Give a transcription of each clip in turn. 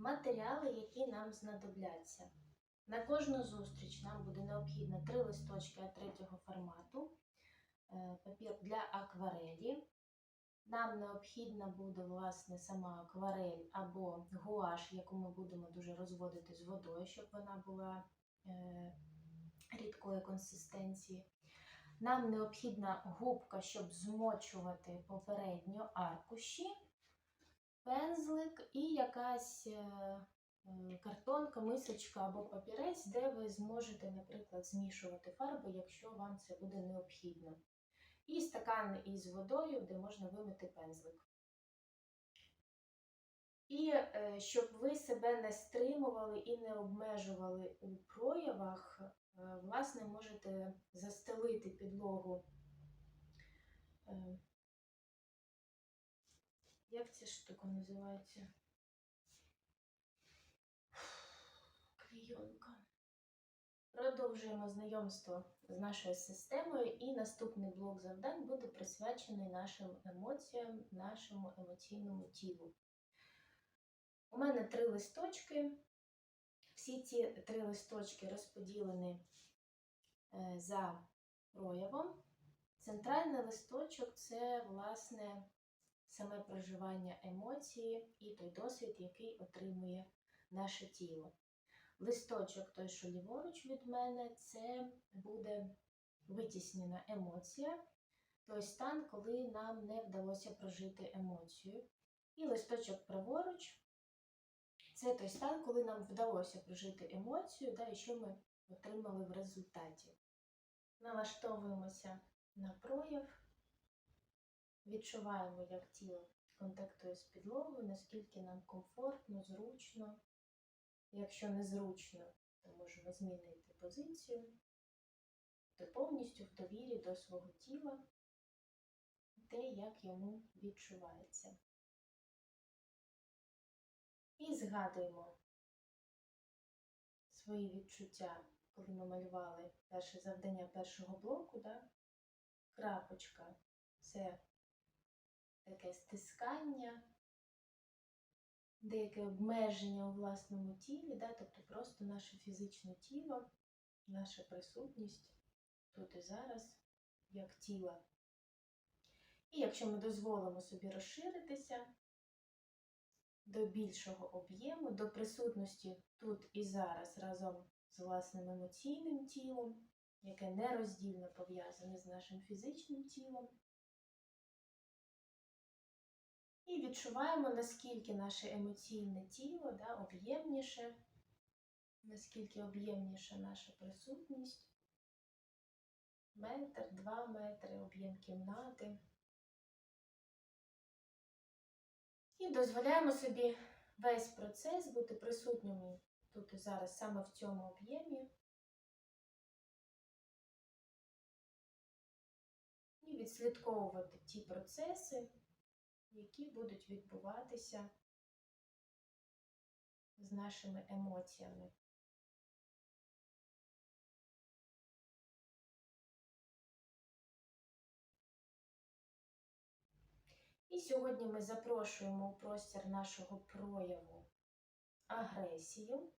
Матеріали, які нам знадобляться. На кожну зустріч нам буде необхідно три листочки А3 формату, е, папір для акварелі. Нам необхідна буде власне сама акварель або гуаш, яку ми будемо дуже розводити з водою, щоб вона була е, рідкої консистенції. Нам необхідна губка, щоб змочувати попередньо аркуші, пензлик і якась е, е, картонка, мисочка або папірець, де ви зможете, наприклад, змішувати фарби, якщо вам це буде необхідно. І стакан із водою, де можна вимити пензлик. І е, щоб ви себе не стримували і не обмежували у проявах, власне, можете застелити підлогу. Як ця штука називається? Клейонка. Продовжуємо знайомство з нашою системою, і наступний блок завдань буде присвячений нашим емоціям, нашому емоційному тілу. У мене три листочки. Всі ці три листочки розподілені е, за проявом. Центральний листочок це, власне, саме проживання емоції і той досвід, який отримує наше тіло. Листочок, той, що ліворуч від мене, це буде витіснена емоція, той стан, коли нам не вдалося прожити емоцію. І листочок праворуч це той стан, коли нам вдалося прожити емоцію, да, і що ми отримали в результаті. Налаштовуємося на прояв, відчуваємо, як тіло контактує з підлогою, наскільки нам комфортно, зручно. Якщо незручно, то можемо змінити позицію, то повністю в довірі до свого тіла, те, як йому відчувається. І згадуємо свої відчуття, коли ми малювали перше завдання першого блоку. Да? Крапочка це таке стискання, деяке обмеження у власному тілі, да? тобто просто наше фізичне тіло, наша присутність тут і зараз, як тіла. І якщо ми дозволимо собі розширитися, до більшого об'єму, до присутності тут і зараз разом з власним емоційним тілом, яке нероздільно пов'язане з нашим фізичним тілом. І відчуваємо, наскільки наше емоційне тіло да, об'ємніше, наскільки об'ємніша наша присутність. Метр, два метри, об'єм кімнати. І дозволяємо собі весь процес бути присутніми тут і зараз саме в цьому об'ємі. І відслідковувати ті процеси, які будуть відбуватися з нашими емоціями. І сьогодні ми запрошуємо у простір нашого прояву агресію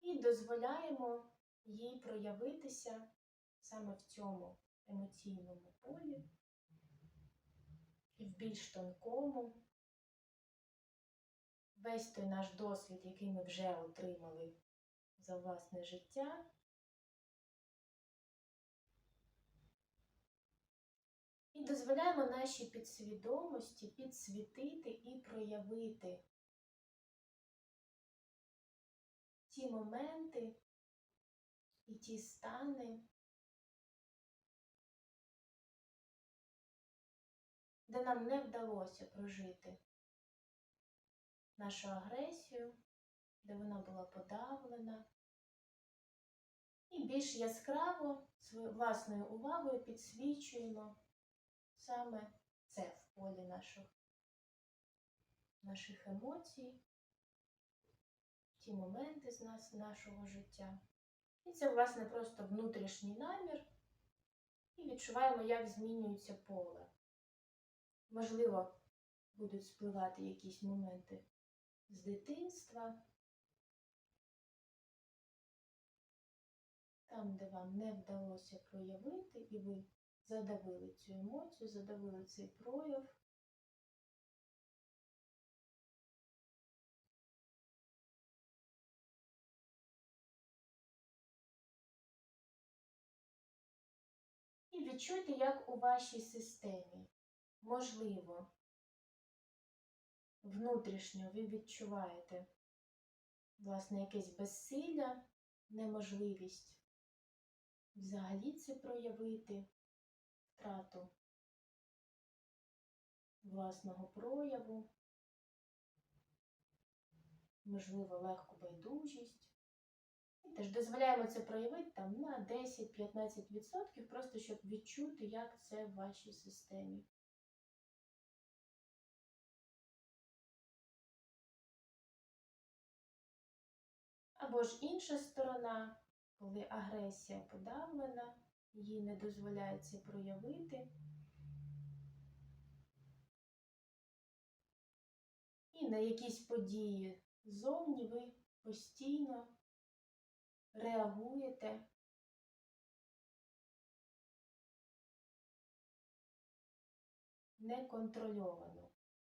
і дозволяємо їй проявитися саме в цьому емоційному полі і в більш тонкому. Весь той наш досвід, який ми вже отримали за власне життя. І дозволяємо нашій підсвідомості підсвітити і проявити ті моменти і ті стани, де нам не вдалося прожити нашу агресію, де вона була подавлена. І більш яскраво власною увагою підсвічуємо саме це в полі наших, наших емоцій, ті моменти з нас, нашого життя. І це, власне, просто внутрішній намір. І відчуваємо, як змінюється поле. Можливо, будуть спливати якісь моменти з дитинства. Там, де вам не вдалося проявити, і ви задавили цю емоцію, задавили цей прояв. І відчуйте, як у вашій системі, можливо, внутрішньо ви відчуваєте, власне, якесь безсилля, неможливість взагалі це проявити, втрату власного прояву, можливо, легку байдужість. І теж дозволяємо це проявити там на 10-15%, просто щоб відчути, як це в вашій системі. Або ж інша сторона, коли агресія подавлена, їй не дозволяється проявити. І на якісь події ззовні ви постійно реагуєте. Неконтрольовано.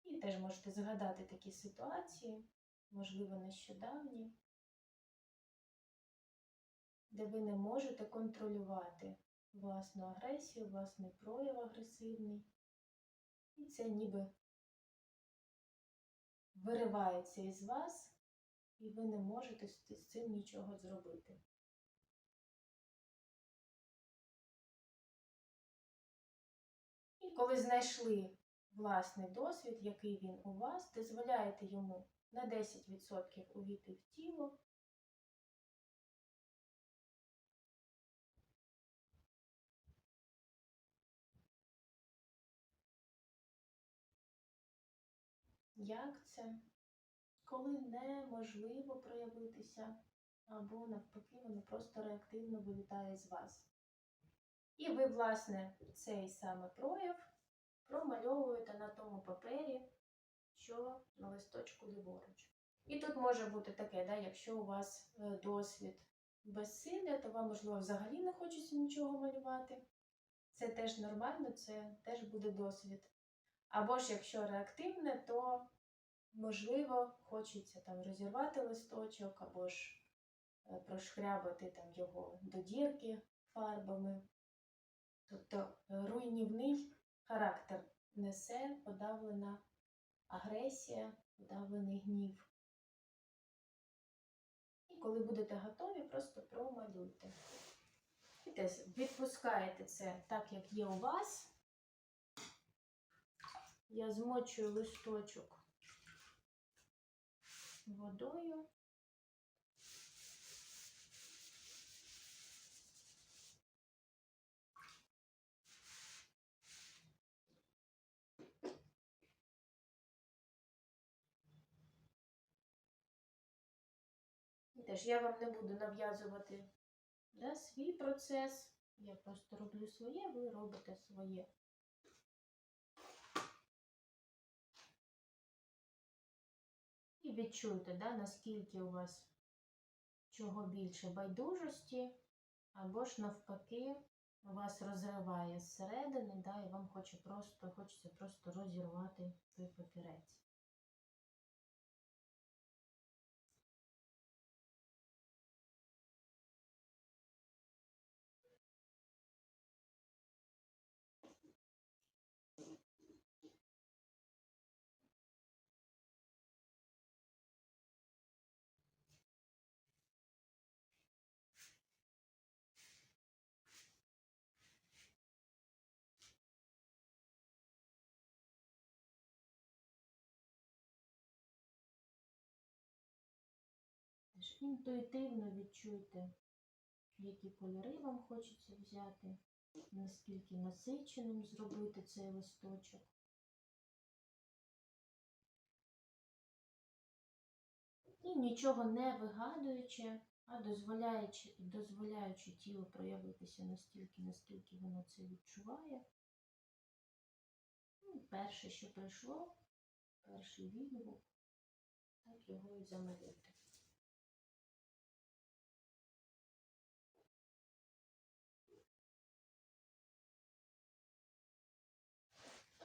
І теж можете згадати такі ситуації, можливо, нещодавні, де ви не можете контролювати власну агресію, власний прояв агресивний. І це ніби виривається із вас, і ви не можете з цим нічого зробити. І коли знайшли власний досвід, який він у вас, дозволяєте йому на 10% увійти в тіло. Як це? Коли неможливо проявитися, або навпаки, воно просто реактивно вилітає з вас. І ви, власне, цей саме прояв промальовуєте на тому папері, що на листочку ліворуч. І тут може бути таке, да, якщо у вас е, досвід безсилля, то вам, можливо, взагалі не хочеться нічого малювати. Це теж нормально, це теж буде досвід. Або ж якщо реактивне, то можливо хочеться там розірвати листочок, або ж е, прошкрябати там його до дірки фарбами. Тобто е, руйнівний характер несе подавлена агресія, подавлений гнів. І коли будете готові, просто промалюйте. Відпускаєте це так, як є у вас. Я змочую листочок водою. Теж я вам не буду нав'язувати да, свій процес. Я просто роблю своє, ви робите своє. І відчуйте, да, наскільки у вас чого більше байдужості, або ж навпаки, вас розриває зсередини, да, і вам хоче просто, хочеться просто розірвати той папірець. Інтуїтивно відчуйте, які кольори вам хочеться взяти, наскільки насиченим зробити цей листочок. І нічого не вигадуючи, а дозволяючи, дозволяючи тілу проявитися настільки, наскільки воно це відчуває. Ну, Перше, що прийшло, перший відгук. Так його і замалюйте.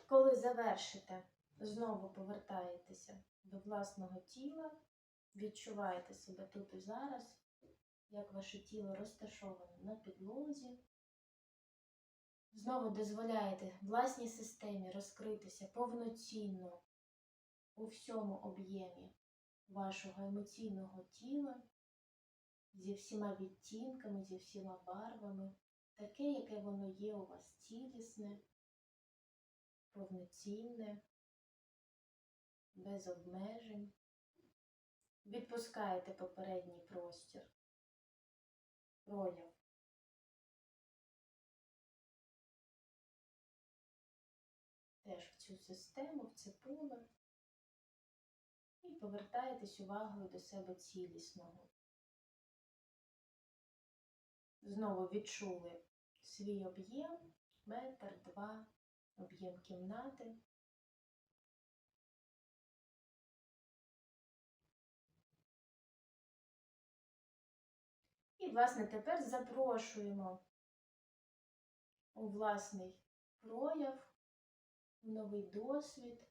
Коли завершите, знову повертаєтеся до власного тіла, відчуваєте себе тут і зараз, як ваше тіло розташоване на підлозі. Знову дозволяєте власній системі розкритися повноцінно у всьому об'ємі вашого емоційного тіла, зі всіма відтінками, зі всіма барвами, таке, яке воно є у вас цілісне, повноцінне, без обмежень. Відпускаєте попередній простір, прояв. Теж в цю систему, в це поле. І повертаєтесь увагою до себе цілісного. Знову відчули свій об'єм, метр, два, об'єм кімнати. І, власне, тепер запрошуємо у власний прояв, у новий досвід,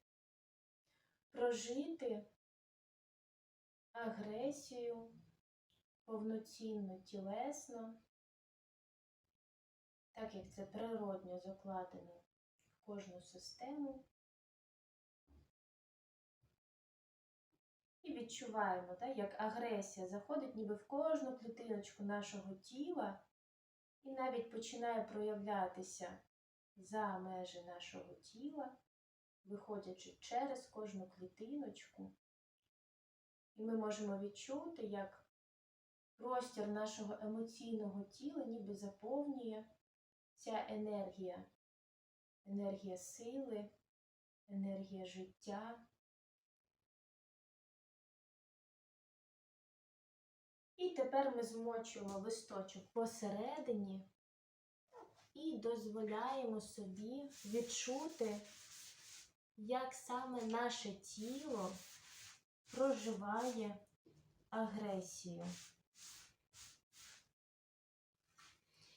прожити агресію повноцінно, тілесно, так як це природньо закладено кожну систему. І відчуваємо, так, як агресія заходить ніби в кожну клітиночку нашого тіла і навіть починає проявлятися за межі нашого тіла, виходячи через кожну клітиночку. І ми можемо відчути, як простір нашого емоційного тіла ніби заповнює ця енергія, енергія сили, енергія життя. І тепер ми змочуємо листочок посередині і дозволяємо собі відчути, як саме наше тіло проживає агресію.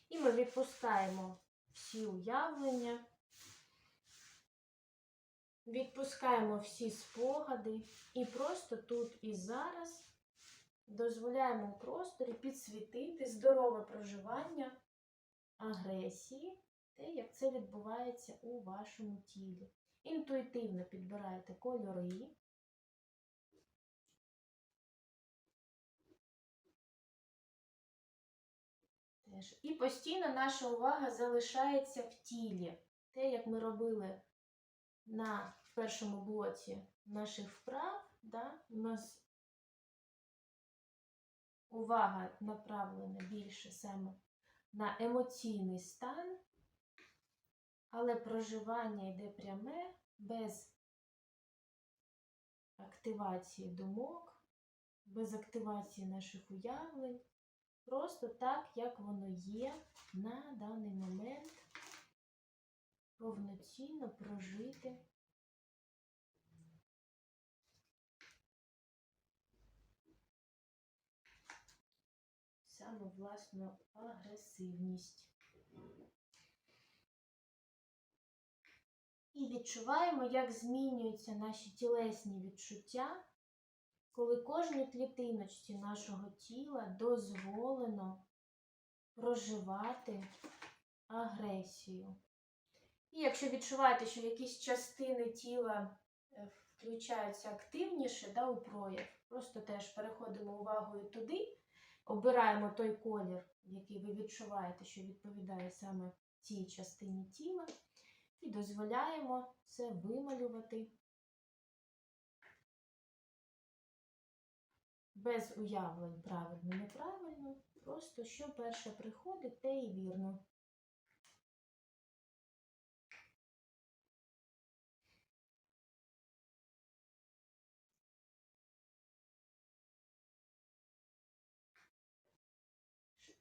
І ми відпускаємо всі уявлення, відпускаємо всі спогади і просто тут і зараз дозволяємо у просторі підсвітити здорове проживання агресії, те, як це відбувається у вашому тілі. Інтуїтивно підбираєте кольори. І постійно наша увага залишається в тілі. Те, як ми робили на першому блоці наших вправ, да, у нас увага направлена більше саме на емоційний стан, але проживання йде пряме, без активації думок, без активації наших уявлень. Просто так, як воно є на даний момент, повноцінно прожити. Саме власну агресивність. І відчуваємо, як змінюються наші тілесні відчуття коли кожній клітиночці нашого тіла дозволено проживати агресію. І якщо відчуваєте, що якісь частини тіла е, включаються активніше да, у прояв, просто теж переходимо увагою туди, обираємо той колір, який ви відчуваєте, що відповідає саме цій частині тіла, і дозволяємо це вималювати без уявлень правильно, неправильно. Просто що перше приходить, те і вірно.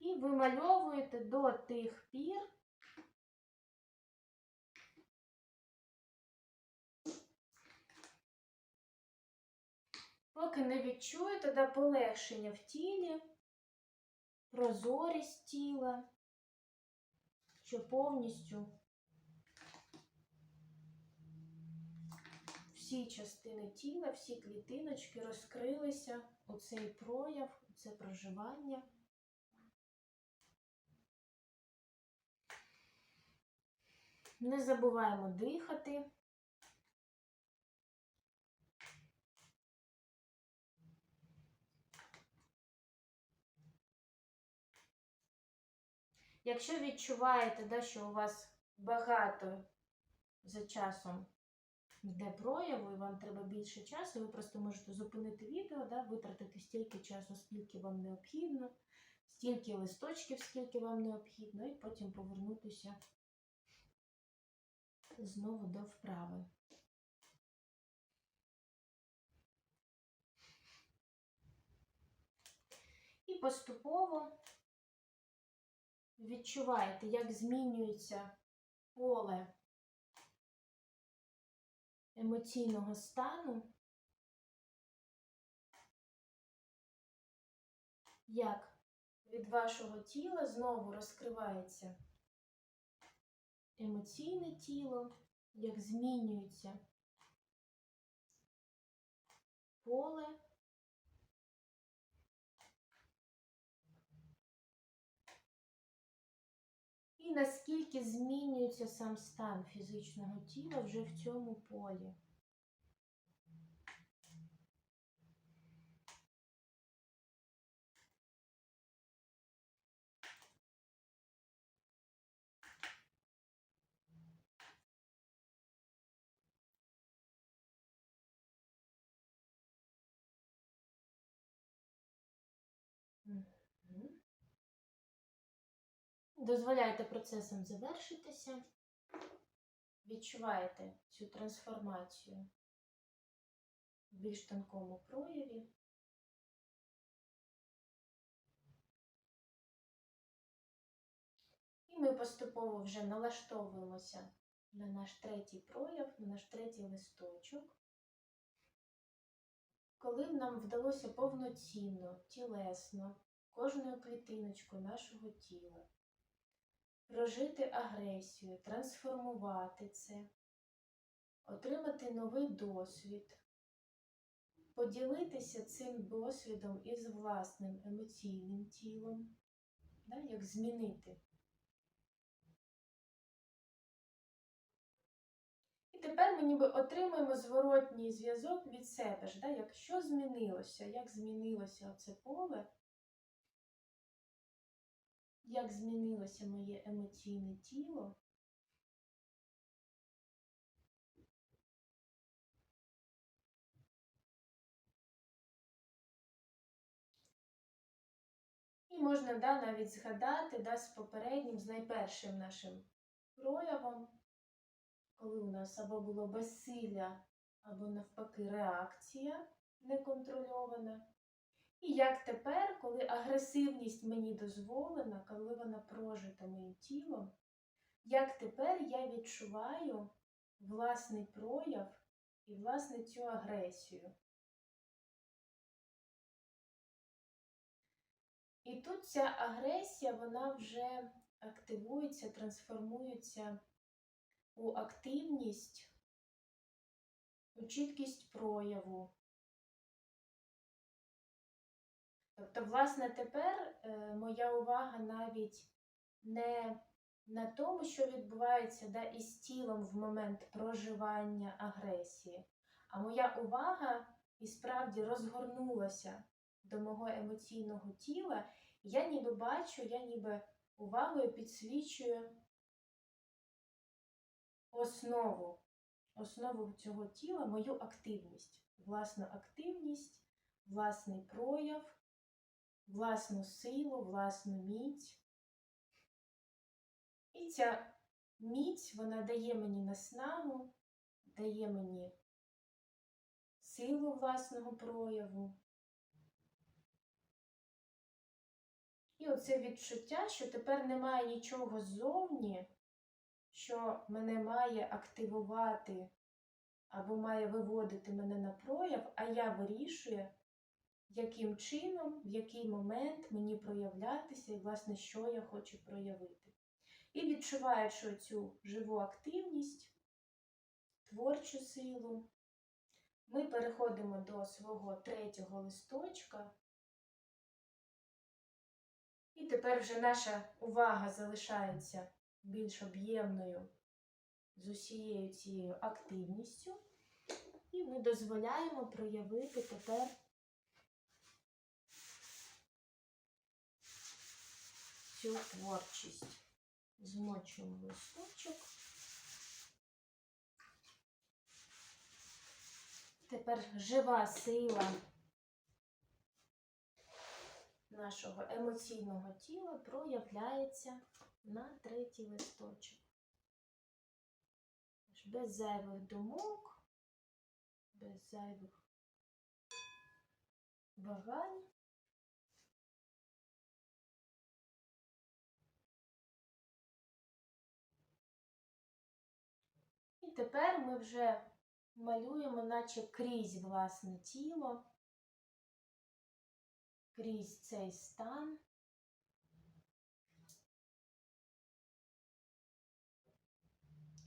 І вимальовуєте до тих пір, Поки не відчую, тоді полегшення в тілі, прозорість тіла, що повністю всі частини тіла, всі клітиночки розкрилися у цей прояв, у це проживання. Не забуваємо дихати. Якщо відчуваєте, да, що у вас багато за часом йде прояву, і вам треба більше часу, ви просто можете зупинити відео, да, витратити стільки часу, скільки вам необхідно, стільки листочків, скільки вам необхідно, і потім повернутися знову до вправи. І поступово відчуваєте, як змінюється поле емоційного стану, як від вашого тіла знову розкривається емоційне тіло, як змінюється поле. І наскільки змінюється сам стан фізичного тіла вже в цьому полі. Дозволяйте процесам завершитися. Відчуваєте цю трансформацію в більш тонкому прояві. І ми поступово вже налаштовуємося на наш третій прояв, на наш третій листочок. Коли нам вдалося повноцінно, тілесно, кожною клітиночкою нашого тіла прожити агресію, трансформувати це, отримати новий досвід, поділитися цим досвідом із власним емоційним тілом, да, як змінити. І тепер ми ніби отримуємо зворотній зв'язок від себе ж, да, як що змінилося, як змінилося це поле як змінилося моє емоційне тіло. І можна да, навіть згадати да, з попереднім, з найпершим нашим проявом, коли у нас або було безсилля, або навпаки реакція неконтрольована. І як тепер, коли агресивність мені дозволена, коли вона прожита моїм тілом, як тепер я відчуваю власний прояв і власне цю агресію. І тут ця агресія, вона вже активується, трансформується у активність, у чіткість прояву. Тобто, власне, тепер е, моя увага навіть не на тому, що відбувається да, із тілом в момент проживання агресії, а моя увага і справді розгорнулася до мого емоційного тіла, і я ніби бачу, я ніби увагою підсвічую основу, основу цього тіла, мою активність, власну активність, власний прояв власну силу, власну міць. І ця міць, вона дає мені наснагу, дає мені силу власного прояву. І оце відчуття, що тепер немає нічого ззовні, що мене має активувати або має виводити мене на прояв, а я вирішую, яким чином, в який момент мені проявлятися і, власне, що я хочу проявити. І відчуваючи цю живу активність, творчу силу, ми переходимо до свого третього листочка. І тепер вже наша увага залишається більш об'ємною з усією цією активністю. І ми дозволяємо проявити тепер цю творчість. Змочуємо листочок. Тепер жива сила нашого емоційного тіла проявляється на третій листочок. Без зайвих думок, без зайвих вагань. Тепер ми вже малюємо, наче крізь власне тіло, крізь цей стан.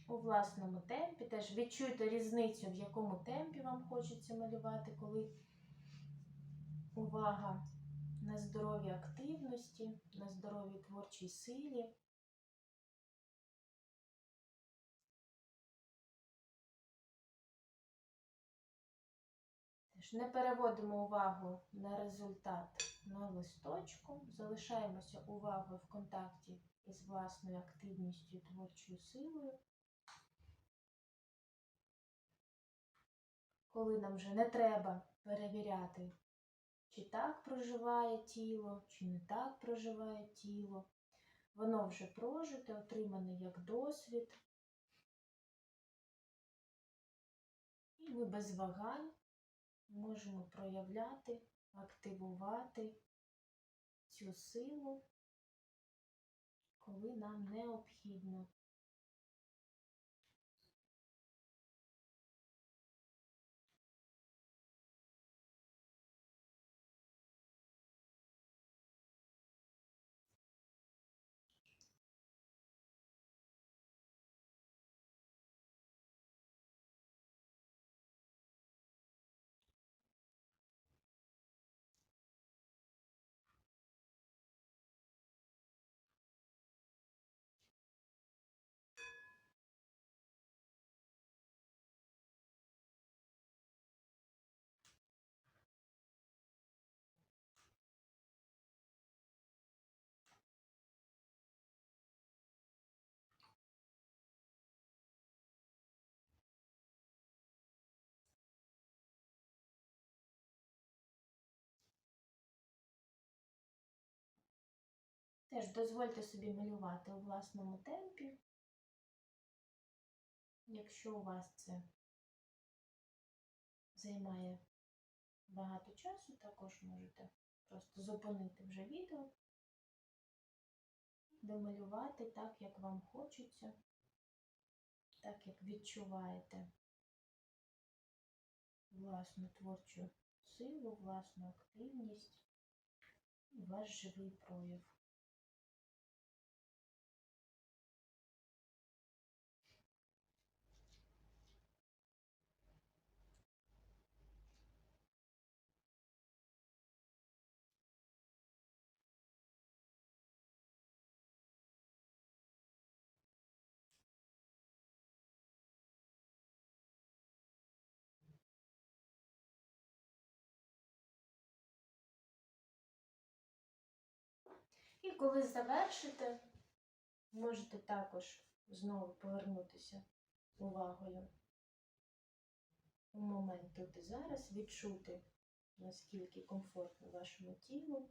У власному темпі теж відчуйте різницю, в якому темпі вам хочеться малювати, коли увага на здоровій активності, на здоровій творчій силі. Теж не переводимо увагу на результат на листочку, залишаємося увагою в контакті із власною активністю і творчою силою. Коли нам вже не треба перевіряти, чи так проживає тіло, чи не так проживає тіло. Воно вже прожите, отримане як досвід. І ми без вагань можемо проявляти, активувати цю силу, коли нам необхідно. Теж дозвольте собі малювати у власному темпі. Якщо у вас це займає багато часу, також можете просто зупинити вже відео, домалювати так, як вам хочеться, так як відчуваєте власну творчу силу, власну активність і ваш живий прояв. Коли завершите, можете також знову повернутися увагою. У момент тут і зараз, відчути, наскільки комфортно вашому тілу,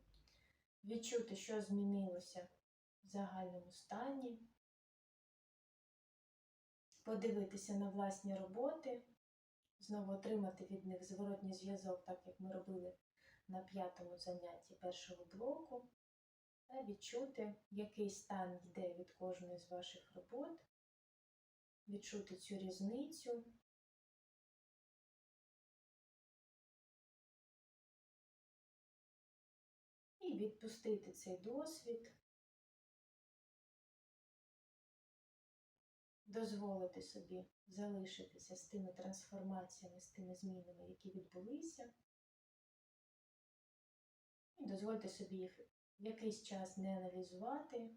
відчути, що змінилося в загальному стані, подивитися на власні роботи, знову отримати від них зворотній зв'язок, так як ми робили на п'ятому занятті першого блоку та відчути, який стан йде від кожної з ваших робот, відчути цю різницю. І відпустити цей досвід, дозволити собі залишитися з тими трансформаціями, з тими змінами, які відбулися, і дозволити собі їх якийсь час не аналізувати,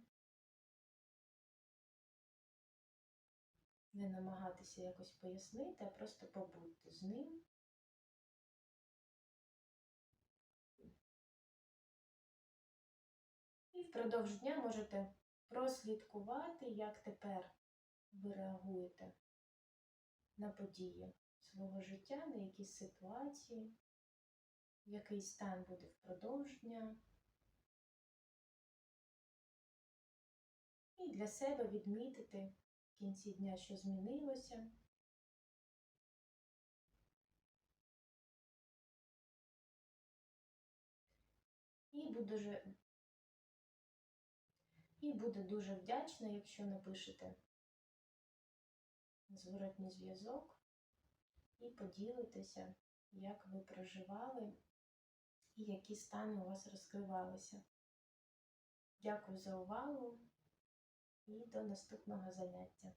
не намагатися якось пояснити, а просто побудьте з ним. І впродовж дня можете прослідкувати, як тепер ви реагуєте на події свого життя, на якісь ситуації, який стан буде впродовж дня. І для себе відмітити в кінці дня, що змінилося. І буду дуже, і буду дуже вдячна, якщо напишете зворотній зв'язок і поділитеся, як ви проживали і які стани у вас розкривалися. Дякую за увагу і до наступного заняття.